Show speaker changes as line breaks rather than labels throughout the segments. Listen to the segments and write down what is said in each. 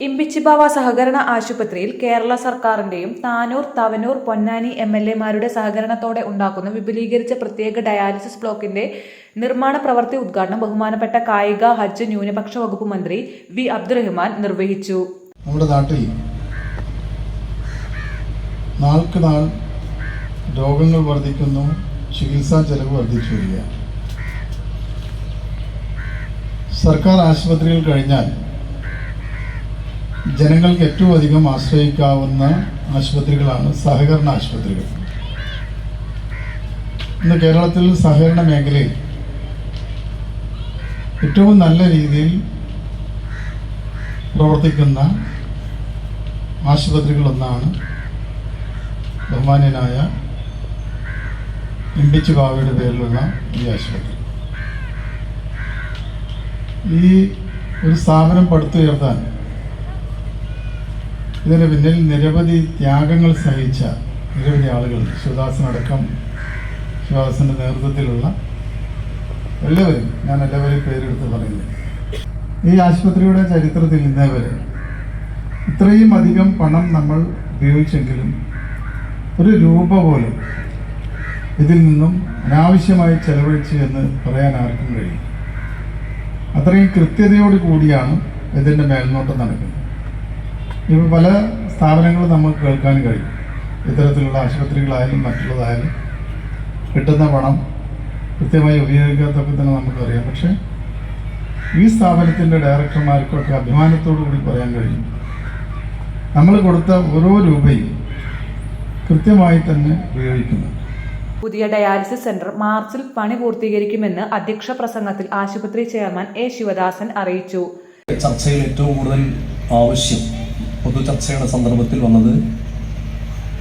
ഇമ്പിച്ചിബാവ സഹകരണ ആശുപത്രിയിൽ കേരള സർക്കാരിന്റെയും താനൂർ തവനൂർ പൊന്നാനി എം എൽ എമാരുടെ സഹകരണത്തോടെ ഉണ്ടാക്കുന്ന വിപുലീകരിച്ച പ്രത്യേക ഡയാലിസിസ് ബ്ലോക്കിന്റെ നിർമ്മാണ പ്രവൃത്തി ഉദ്ഘാടനം ബഹുമാനപ്പെട്ട കായിക ഹജ്ജ് ന്യൂനപക്ഷ വകുപ്പ് മന്ത്രി വി അബ്ദുറഹ്മാൻ നിർവഹിച്ചു.
നമ്മുടെ നാട്ടിൽ നാൾക്ക് നാൾ രോഗങ്ങൾ വർദ്ധിക്കുന്നു ചികിത്സാ ചെലവ് വർദ്ധിച്ചു സർക്കാർ ആശുപത്രിയിൽ കഴിഞ്ഞാൽ ജനങ്ങൾക്ക് ഏറ്റവും അധികം ആശ്രയിക്കാവുന്ന ആശുപത്രികളാണ് സഹകരണ ആശുപത്രികൾ. ഇന്ന് കേരളത്തിൽ സഹകരണ മേഖലയിൽ ഏറ്റവും നല്ല രീതിയിൽ പ്രവർത്തിക്കുന്ന ആശുപത്രികളൊന്നാണ് ബഹുമാന്യനായ എം ഇമ്പിച്ചു ബാബയുടെ പേരിലുള്ള ഈ ആശുപത്രി. ഈ ഒരു സ്ഥാപനം പടുത്തുയർത്താൻ ഇതിന് പിന്നിൽ നിരവധി ത്യാഗങ്ങൾ സഹിച്ച നിരവധി ആളുകൾ ശിവദാസനടക്കം ശിവദാസന്റെ നേതൃത്വത്തിലുള്ള എല്ലാവരും ഞാൻ എല്ലാവരെയും പേരെടുത്ത് പറയുന്നു. ഈ ആശുപത്രിയുടെ ചരിത്രത്തിൽ ഇന്നേ വരെ ഇത്രയും അധികം പണം നമ്മൾ ഉപയോഗിച്ചെങ്കിലും ഒരു രൂപ പോലും ഇതിൽ നിന്നും അനാവശ്യമായി ചെലവഴിച്ചു എന്ന് പറയാൻ ആർക്കും കഴിയും അത്രയും കൃത്യതയോട് കൂടിയാണ് ഇതിന്റെ മേൽനോട്ടം നടക്കുന്നത്. ഇപ്പോൾ പല സ്ഥാപനങ്ങളും നമുക്ക് കേൾക്കാൻ കഴിയും. ഇത്തരത്തിലുള്ള ആശുപത്രികളായാലും മറ്റുള്ളതായാലും കിട്ടുന്ന പണം കൃത്യമായി ഉപയോഗിക്കാത്തൊക്കെ തന്നെ നമുക്കറിയാം. പക്ഷേ ഈ സ്ഥാപനത്തിന്റെ ഡയറക്ടർമാർക്കൊക്കെ അഭിമാനത്തോടു കൂടി പറയാൻ കഴിയും. നമ്മൾ കൊടുത്ത ഓരോ രൂപയും കൃത്യമായി തന്നെ ഉപയോഗിക്കുന്നു.
പുതിയ ഡയാലിസിസ് സെന്റർ മാർച്ചിൽ പണി പൂർത്തീകരിക്കുമെന്ന് അധ്യക്ഷ പ്രസംഗത്തിൽ ആശുപത്രി ചെയർമാൻ എ ശിവദാസൻ അറിയിച്ചു.
ചർച്ചയിൽ ഏറ്റവും കൂടുതൽ ആവശ്യം പൊതു ചർച്ചയുടെ സന്ദർഭത്തിൽ വന്നത്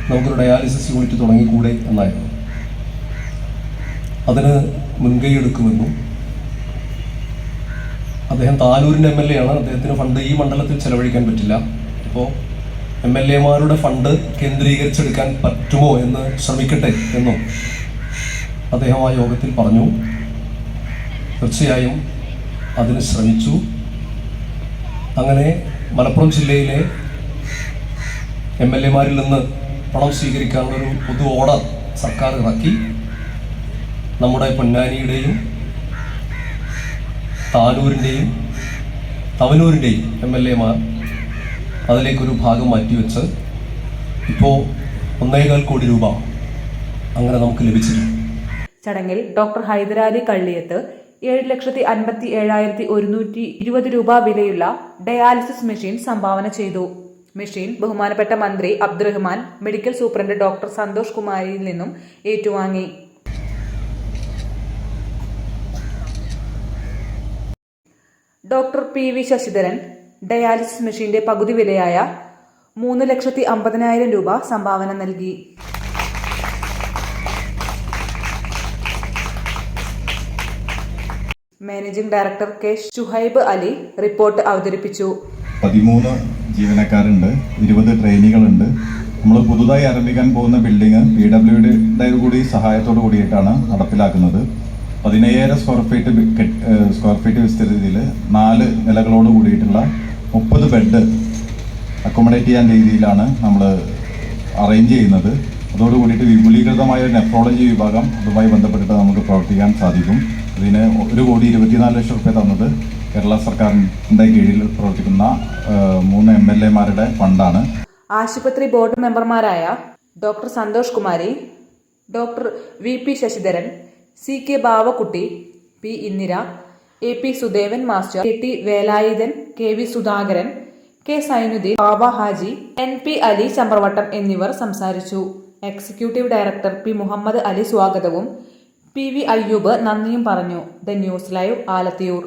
നമുക്കൊരു ഡയാലിസിസ് യൂണിറ്റ് തുടങ്ങിക്കൂടെ എന്നായിരുന്നു. അതിന് മുൻകൈ എടുക്കുമെന്നും അദ്ദേഹം താനൂരിന്റെ എം എൽ എ ആണ്. അദ്ദേഹത്തിന് ഫണ്ട് ഈ മണ്ഡലത്തിൽ ചെലവഴിക്കാൻ പറ്റില്ല. അപ്പോൾ എം എൽ എമാരുടെ ഫണ്ട് കേന്ദ്രീകരിച്ചെടുക്കാൻ പറ്റുമോ എന്ന് ശ്രമിക്കട്ടെ എന്നും അദ്ദേഹം ആ യോഗത്തിൽ പറഞ്ഞു. തീർച്ചയായും അതിന് ശ്രമിച്ചു. അങ്ങനെ മലപ്പുറം ജില്ലയിലെ എം എൽ എമാരിൽ നിന്ന് പണം സ്വീകരിക്കാനുള്ള ഒരു പൊതു ഓർഡർ സർക്കാർ ഇറക്കി. നമ്മുടെ പൊന്നാനിയുടെയും താനൂരിന്റെയും തവനൂരിന്റെയും എം എൽ എമാർ അതിലേക്കൊരു ഭാഗം മാറ്റിവെച്ച് ഇപ്പോൾ ഒന്നേകാൽ കോടി രൂപ അങ്ങനെ നമുക്ക് ലഭിച്ചിട്ടുണ്ട്.
ചടങ്ങിൽ ഡോക്ടർ ഹൈദരാലി കള്ളിയത്ത് ഏഴ് ലക്ഷത്തി അൻപത്തി ഏഴായിരത്തി ഒരുന്നൂറ്റി ഇരുപത് രൂപ വിലയുള്ള ഡയാലിസിസ് മെഷീൻ സംഭാവന ചെയ്തു. മെഷീൻ ബഹുമാനപ്പെട്ട മന്ത്രി Abdurahman medical superintendent doctor Santhosh കുമാരിയിൽ നിന്നും ഏറ്റുവാങ്ങി. Doctor P V Sasidharan dialysis മെഷീന്റെ പകുതി വിലയായ മൂന്ന് ലക്ഷത്തി അമ്പതിനായിരം രൂപ സംഭാവന നൽകി. Managing director K Shuhaib Ali report അവതരിപ്പിച്ചു.
പതിമൂന്ന് ജീവനക്കാരുണ്ട്. ഇരുപത് ട്രെയിനികളുണ്ട്. നമ്മൾ പുതുതായി ആരംഭിക്കാൻ പോകുന്ന ബിൽഡിംഗ് പി ഡബ്ല്യുയുടെ കൂടി സഹായത്തോടു കൂടിയിട്ടാണ് നടപ്പിലാക്കുന്നത്. പതിനയ്യായിരം സ്ക്വയർ ഫീറ്റ് സ്ക്വയർ ഫീറ്റ് വിസ്തൃതിയിൽ നാല് നിലകളോട് കൂടിയിട്ടുള്ള മുപ്പത് ബെഡ് അക്കോമഡേറ്റ് ചെയ്യാൻ രീതിയിലാണ് നമ്മൾ അറേഞ്ച് ചെയ്യുന്നത്. അതോടുകൂടിയിട്ട് വിപുലീകൃതമായ നെഫ്രോളജി വിഭാഗം അതുമായി ബന്ധപ്പെട്ടിട്ട് നമുക്ക് പ്രവർത്തിക്കാൻ സാധിക്കും. ഇതിന് ഒരു കോടി ഇരുപത്തിനാല് ലക്ഷം റുപ്യ തന്നത് കേരള സർക്കാരിന്റെ കീഴിൽ പ്രവർത്തിക്കുന്ന മൂന്ന് എം എൽ എമാരുടെ ഫണ്ടാണ്.
ആശുപത്രി ബോർഡ് മെമ്പർമാരായ doctor Santhosh Kumari doctor V P Sasidharan C K Bavakutty P Indira A P Sudevan master K T Velayudhan K V Sudhakaran K Sainuddin Baba Haji N P Ali Chambravattam എന്നിവർ സംസാരിച്ചു. Executive director P Muhammad Ali സ്വാഗതവും P V Ayyub നന്ദിയും പറഞ്ഞു. The news live Alathiyur.